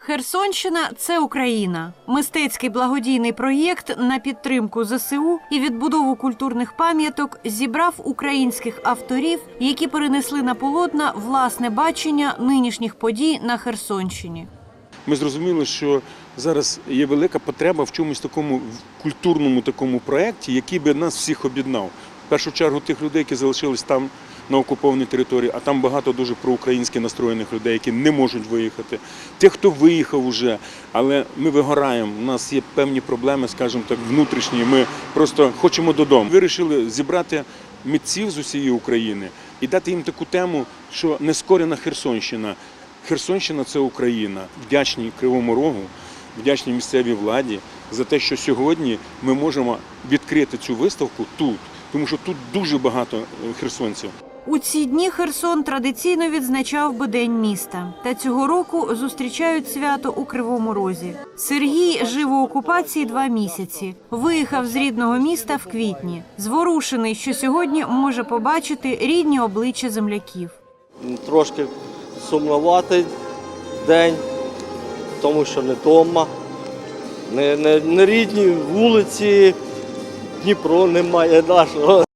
Херсонщина це Україна. Мистецький благодійний проєкт на підтримку ЗСУ і відбудову культурних пам'яток зібрав українських авторів, які перенесли на полотна власне бачення нинішніх подій на Херсонщині. Ми зрозуміли, що зараз є велика потреба в чомусь такому культурному такому проєкті, який би нас всіх об'єднав. В першу чергу тих людей, які залишились там на окупованій території, а там багато дуже проукраїнськи настроєних людей, які не можуть виїхати. Тих, хто виїхав уже, але ми вигораємо. У нас є певні проблеми, скажімо так, внутрішні. Ми просто хочемо додому. Вирішили зібрати митців з усієї України і дати їм таку тему, що нескорена Херсонщина. Херсонщина це Україна. Вдячні Кривому Рогу, вдячні місцевій владі за те, що сьогодні ми можемо відкрити цю виставку тут, тому що тут дуже багато е, херсонців. У ці дні Херсон традиційно відзначав би День міста. Та цього року зустрічають свято у Кривому Розі. Сергій жив у окупації два місяці. Виїхав з рідного міста в квітні. Зворушений, що сьогодні може побачити рідні обличчя земляків. Трошки сумноватий день, тому що не вдома, не, не, не рідні вулиці, Дніпро немає нашого.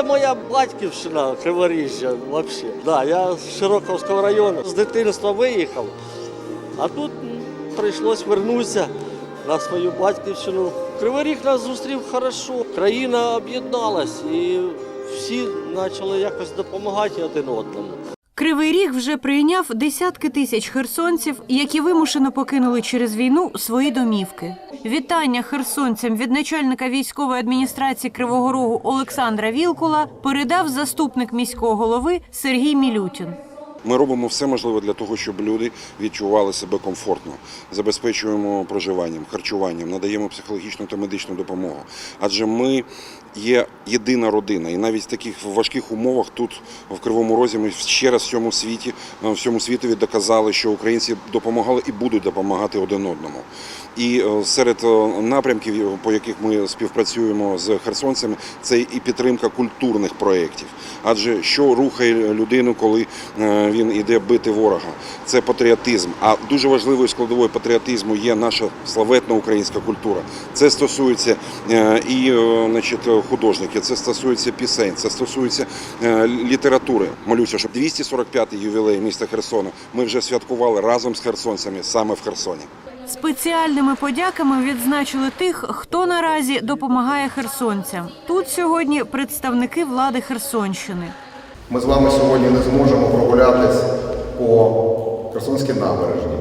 Це моя батьківщина, Криворіжжя взагалі. Да, я з Широковського району з дитинства виїхав, а тут прийшлося вернутися на свою батьківщину. Криворіг нас зустрів хорошо, країна об'єдналась і всі почали якось допомагати один одному. Кривий Ріг вже прийняв десятки тисяч херсонців, які вимушено покинули через війну свої домівки. Вітання херсонцям від начальника військової адміністрації Кривого Рогу Олександра Вілкула передав заступник міського голови Сергій Мілютін. Ми робимо все можливе для того, щоб люди відчували себе комфортно, забезпечуємо проживанням, харчуванням, надаємо психологічну та медичну допомогу. Адже ми є єдина родина, і навіть в таких важких умовах тут в Кривому Розі ми ще раз всьому світі, е, всьому світові доказали, що українці допомагали і будуть допомагати один одному. І е, серед е, напрямків, по яких ми співпрацюємо з херсонцями, це і підтримка культурних проєктів. Адже що рухає людину, коли він іде бити ворога? Це патріотизм. А дуже важливою складовою патріотизму є наша славетна українська культура. Це стосується і значить, художників, це стосується пісень, це стосується е, літератури. Молюся, щоб 245-й ювілей міста Херсона ми вже святкували разом з херсонцями саме в Херсоні. Спеціальними подяками відзначили тих, хто наразі допомагає херсонцям. Тут сьогодні представники влади Херсонщини. Ми з вами сьогодні не зможемо прогулятись по Херсонській набережні.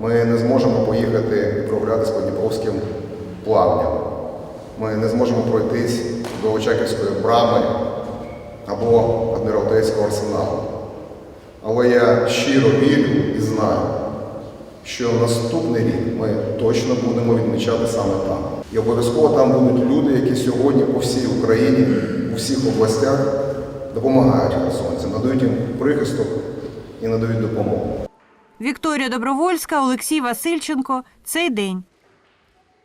Ми не зможемо поїхати і прогулятись по Дніпровським плавням. Ми не зможемо пройтись до Очаківської брами або Адміралтейського арсеналу. Але я щиро вірю і знаю, що наступний рік ми точно будемо відмічати саме там. І обов'язково там будуть люди, які сьогодні по всій Україні, у всіх областях допомагають херсонцям, надають їм прихисток і надають допомогу. Вікторія Добровольська, Олексій Васильченко. Цей день.